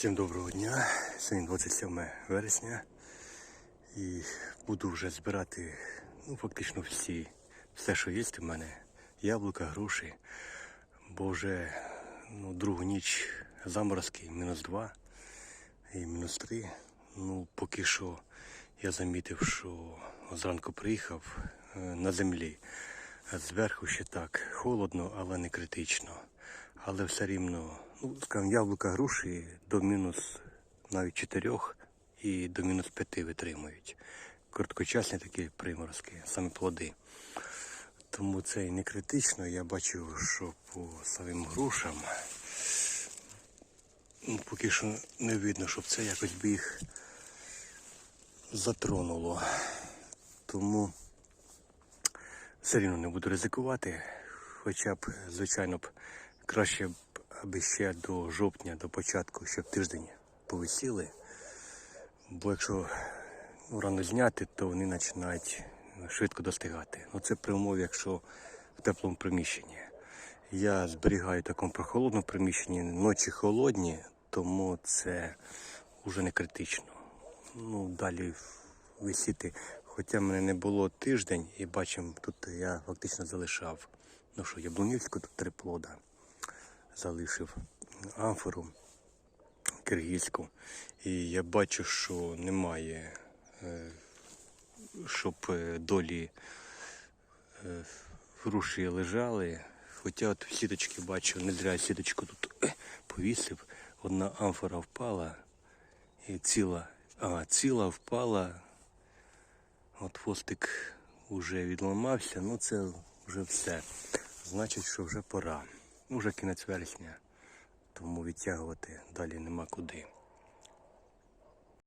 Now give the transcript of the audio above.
Всім доброго дня. Сьогодні 27 вересня. І буду вже збирати ну, фактично всі, все, що є у мене. Яблука, груші. Бо вже ну, другу ніч заморозки, мінус 2 і мінус 3. Ну, поки що я замітив, що зранку приїхав е, на землі. Зверху ще так холодно, але не критично. Але все рівно, ну, скажімо, яблука груші до мінус навіть 4 і до мінус 5 витримують. Короткочасні такі приморозки, саме плоди. Тому це і не критично. Я бачу, що по самим грушам ну, поки що не видно, щоб це якось би їх затронуло. Тому все рівно не буду ризикувати. Хоча б, звичайно б, краще аби ще до жовтня, до початку, щоб тиждень повисіли. Бо якщо ну, рано зняти, то вони починають швидко достигати. Ну це при умові, якщо в теплому приміщенні. Я зберігаю в такому прохолодному приміщенні, ночі холодні, тому це вже не критично. Ну, далі висіти. Хоча в мене не було тиждень, і бачимо, тут я фактично залишав. Ну що, яблунівську, тут три плода. Залишив амфору киргизьку. І я бачу, що немає, е, щоб е, долі е, груші лежали. Хоча от сіточки бачу, не зря сіточку тут повісив. Одна амфора впала і ціла, а, ціла впала. От хвостик вже відламався, ну це вже все. Значить, що вже пора. Уже кінець вересня, тому відтягувати далі нема куди.